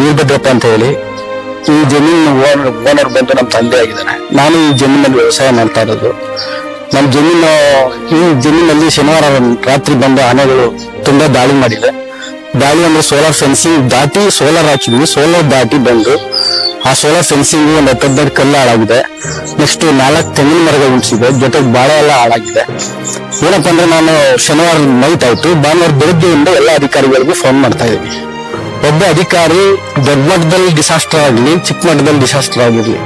ವೀರಭದ್ರಪ್ಪ ಅಂತ ಹೇಳಿ ಈ ಜಮೀನು ಓನರ್ ಓನರ್ ಬಂದು ನಮ್ಮ ತಂದೆ ಆಗಿದ್ದಾನೆ. ನಾನು ಈ ಜಮೀನಲ್ಲಿ ವ್ಯವಸಾಯ ಮಾಡ್ತಾ ಇರೋದು. ನಮ್ಮ ಜಮೀನು ಈ ಜಮೀನಲ್ಲಿ ಶನಿವಾರ ರಾತ್ರಿ ಬಂದ ಆನೆಗಳು ತುಂಬಾ ದಾಳಿ ಮಾಡಿದೆ. ದಾಳಿ ಅಂದ್ರೆ ಸೋಲಾರ್ ಫೆನ್ಸಿಂಗ್ ದಾಟಿ ಸೋಲಾರ್ ಹಾಕಿದ್ವಿ ಸೋಲಾರ್ ದಾಟಿ ಬಂದು ಆ ಸೋಲಾರ್ ಫೆನ್ಸಿಂಗ್ ಒಂದು ಹತ್ತದ್ದು ಕಲ್ಲು ಹಾಳಾಗಿದೆ. ನೆಕ್ಸ್ಟ್ ನಾಲ್ಕು ತೆಂಗಿನ ಮರಗಳು ಉಳಿಸಿದೆ ಜೊತೆಗೆ ಬಾಳೆ ಎಲ್ಲ ಹಾಳಾಗಿದೆ. ಏನಪ್ಪ ಅಂದ್ರೆ ನಾನು ಶನಿವಾರ ನೈಟ್ ಆಯ್ತು. ಭಾನುವಾರ ಬೆಳಗ್ಗೆಯಿಂದ ಎಲ್ಲ ಅಧಿಕಾರಿಗಳಿಗೂ ಫೋನ್ ಮಾಡ್ತಾ ಇದ್ದೀನಿ. ಒಬ್ಬ ಅಧಿಕಾರಿ ದೊಡ್ಡ ಮಟ್ಟದಲ್ಲಿ ಡಿಸಾಸ್ಟರ್ ಆಗಲಿ ಚಿಕ್ಕ ಮಟ್ಟದಲ್ಲಿ ಡಿಸಾಸ್ಟರ್ ಆಗಿರಲಿ,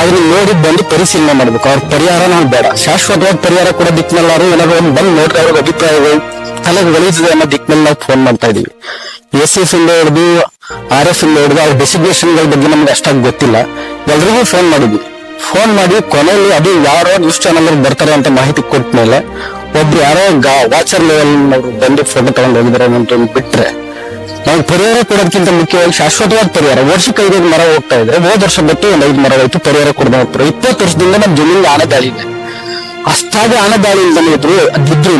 ಅದನ್ನ ನೋಡಿ ಬಂದು ಪರಿಶೀಲನೆ ಮಾಡ್ಬೇಕು. ಅವ್ರ ಪರಿಹಾರ ನಾವು ಬೇಡ. ಶಾಶ್ವತವಾದ ಪರಿಹಾರ ಕೂಡ ದಿಕ್ಕಿನಲ್ಲಾರು ಏನಾದ್ರು ಒಂದು ಬಂದು ನೋಡ್ತಾ ಅವ್ರಿಗೆ ಅಭಿಪ್ರಾಯಗಳು, ತಲೆಗೆ ಒಲಿಸಿದೆ ಅನ್ನೋ ದಿಕ್ಕಿನಲ್ಲಿ ನಾವು ಫೋನ್ ಮಾಡ್ತಾ ಇದೀವಿ. ಎಸ್ ಎಫ್ ಇಂದ ಹಿಡಿದು ಆರ್ ಎಫ್ ಇಂದ ಹಿಡಿದು, ಅವ್ರ ಡೆಸಿಗ್ನೇಷನ್ಗಳ ಬಗ್ಗೆ ನಮ್ಗೆ ಅಷ್ಟಾಗಿ ಗೊತ್ತಿಲ್ಲ. ಎಲ್ರಿಗೂ ಫೋನ್ ಮಾಡಿದ್ವಿ. ಫೋನ್ ಮಾಡಿ ಕೊನೆಯಲ್ಲಿ ಅದು ಯಾರೋ ನ್ಯೂಸ್ ಚಾನಲ್ ಬರ್ತಾರೆ ಅಂತ ಮಾಹಿತಿ ಕೊಟ್ಟ ಮೇಲೆ ಒಬ್ರು ಯಾರೋ ವಾಚರ್ ಲೆವೆಲ್ ಅವರು ಬಂದು ಫೋಟೋ ತಗೊಂಡು ಹೋಗಿದ್ದಾರೆ ಅಂತ ಬಿಟ್ರೆ ನಾವು ಪರಿಹಾರ ಕೊಡೋದಕ್ಕಿಂತ ಮುಖ್ಯವಾಗಿ ಶಾಶ್ವತವಾದ ಪರಿಹಾರ. ವರ್ಷಕ್ಕೆ ಐದೈದು ಮರ ಹೋಗ್ತಾ ಇದ್ರೆ ಹೋದ ವರ್ಷ ಬಿಟ್ಟು ಒಂದು ಐದು ಮರ ಪರಿಹಾರ ಕೊಡದೆ ಹೋಗ್ತಾರೆ. ಇಪ್ಪತ್ತು ವರ್ಷದಿಂದ ನಮ್ಮ ಜಮೀನಿಗೆ ಆನೆ ದಾಳಿ ಇದೆ. ಅಷ್ಟಾಗಿ ಆನೆ ದಾಳಿ ಇಲ್ದಲೇ ಇದ್ರು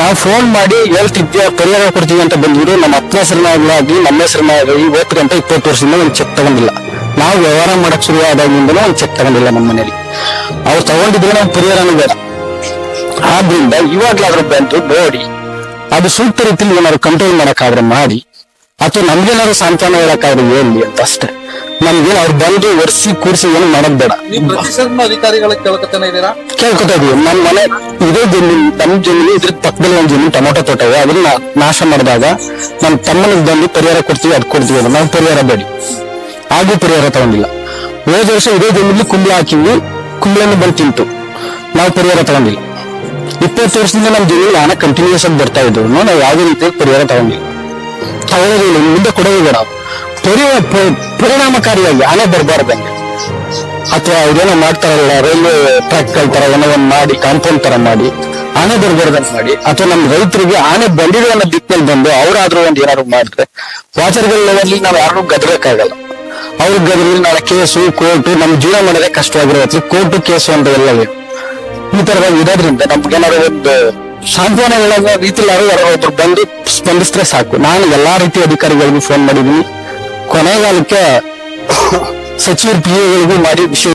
ನಾವು ಫೋನ್ ಮಾಡಿ ಹೇಳ್ತಿದ್ದೆ, ಪರಿಹಾರ ಕೊಡ್ತೀವಿ ಅಂತ ಬಂದಿದ್ರು. ನಮ್ಮ ಅಪ್ಪನ ಆಗಲಿ, ನಮ್ಮ ಹೆಸರಿನಾಗಲಿ ಹೋಗ್ತಾರೆ ಅಂತ ಇಪ್ಪತ್ತು ವರ್ಷದಿಂದ ಒಂದು ಚೆಕ್ ತಗೊಂಡಿಲ್ಲ. ನಾವು ವ್ಯವಹಾರ ಮಾಡಕ್ ಶುರು ಆದಾಗಿಂದಲೂ ಒಂದು ಚೆಕ್ ತಗೊಂಡಿಲ್ಲ ನಮ್ಮ ಮನೇಲಿ ಅವ್ರು ತಗೊಂಡಿದ್ರೆ ನಾವು ಪರಿಹಾರನೂ ಬೇಡ. ಆದ್ರಿಂದ ಇವಾಗ್ಲಾದ್ರೂ ಬಂದು ನೋಡಿ, ಅದು ಸೂಕ್ತ ರೀತಿಯಲ್ಲಿ ಏನಾದ್ರು ಕಂಟ್ರೋಲ್ ಮಾಡಕ್ಕಾದ್ರೆ ಮಾಡಿ ಅಥವಾ ನಮ್ಗೇನಾದ್ರು ಸಾಂತ್ವನ ಹೇಳಕ್ಕಾದ್ರೆ ಹೇಳಿ ಅಂತ ಅಷ್ಟೇ. ನಮ್ಗೆ ಅವ್ರು ಬಂದು ಒರೆಸಿ ಕೂರ್ಸಿ ಏನು ಮಾಡೋದ್ ಬೇಡ. ನೀವು ಪ್ರತಿ ಅಧಿಕಾರಿಗಳ ಕೇಳ್ಕೊತಾನೆ ಕೇಳ್ಕೊತಾ ಇದೀವಿ ನಮ್ಮ ಮನೆ ಇದೇ ಜಮೀನು ನಮ್ಮ ಜಮೀನು ಇದ್ರ ಪಕ್ಕದಲ್ಲಿ ಒಂದು ಜಮೀನು ಟೊಮೊಟೊ ತೋಟ ಇದೆ. ಅದನ್ನ ನಾಶ ಮಾಡಿದಾಗ ನಮ್ಮ ತಮ್ಮನಿಗೆ ಬಂದು ಪರಿಹಾರ ಕೊಡ್ತೀವಿ ಅದ್ ಕೊಡ್ತೀವಿ ಅಂತ ನಾವು ಪರಿಹಾರ ಬೇಡಿ. ಹಾಗೂ ಪರಿಹಾರ ತಗೊಂಡಿಲ್ಲ. ಹೋದ ವರ್ಷ ಇದೇ ಜಮೀನಲ್ಲಿ ಕುಂಬಿ ಹಾಕಿವಿ ಕುಂಬಿಯನ್ನು ಬಂದು ತಿಂತು. ನಾವು ಪರಿಹಾರ ತಗೊಂಡಿಲ್ಲ. ಇಪ್ಪತ್ತು ವರ್ಷದಿಂದ ನಮ್ಮ ಜಮೀನು ಹಣ ಕಂಟಿನ್ಯೂಸ್ ಆಗಿ ಬರ್ತಾ ಇದ್ರು. ನಾವು ಯಾವುದೇ ರೀತಿಯಲ್ಲಿ ಪರಿಹಾರ ತಗೊಂಡಿಲ್ಲ. ತಗೊಳ್ಳೋದಿಲ್ಲ ಮುಂದೆ ಕೊಡೋದು ಬೇಡ ಪರಿ ಪರಿಣಾಮಕಾರಿಯಾಗಿ ಹಣ ಬರಬಾರ್ದಂಗೆ ಅಥವಾ ಇದೇನೋ ಮಾಡ್ತಾರಲ್ಲ, ರೈಲ್ವೆ ಟ್ರ್ಯಾಕ್ ತರ ಏನೋ ಮಾಡಿ, ಕಾಂಪೌಂಡ್ ತರ ಮಾಡಿ ಆನೆ ಬರ್ಬಾರ್ದಂತ ಮಾಡಿ, ಅಥವಾ ನಮ್ಮ ರೈತರಿಗೆ ಆನೆ ಬಂದಿದೆ ಅನ್ನೋ ದಿಕ್ಕಲ್ಲಿ ಬಂದು ಅವ್ರಾದ್ರೂ ಒಂದು ಏನಾದ್ರು ಮಾಡಿದ್ರೆ, ವಾಚರ್ಗಳ ಲೆವೆಲ್ ನಾವು ಯಾರು ಗದ್ರಕ್ಕಾಗಲ್ಲ. ಅವ್ರ ಗದ್ರಲ್ಲಿ ನಾಳೆ ಕೇಸು, ಕೋರ್ಟು, ನಮ್ಮ ಜೀವನ ಮಾಡೋದೇ ಕಷ್ಟವಾಗಿರೋ ಕೋರ್ಟು, ಕೇಸು ಅಂತ ಎಲ್ಲ ಈ ತರವಾಗಿ ಇರೋದ್ರಿಂದ ನಮ್ಗೇನಾದ್ರು ಒಂದು ಸಾಂತ್ವನ ಹೇಳೋ ರೀತಿಲಿ ಯಾರೋ ಯಾರೋ ಒಬ್ರು ಬಂದು ಸ್ಪಂದಿಸಿದ್ರೆ ಸಾಕು. ನಾನು ಎಲ್ಲಾ ರೀತಿಯ ಅಧಿಕಾರಿಗಳಿಗೂ ಫೋನ್ ಮಾಡಿದೀನಿ ಕೊನೆಗಾಲಕ್ಕೆ ಸಚಿವರು ಪಿ ಎಗಳಿಗೂ ಮಾಡಿ ವಿಷಯ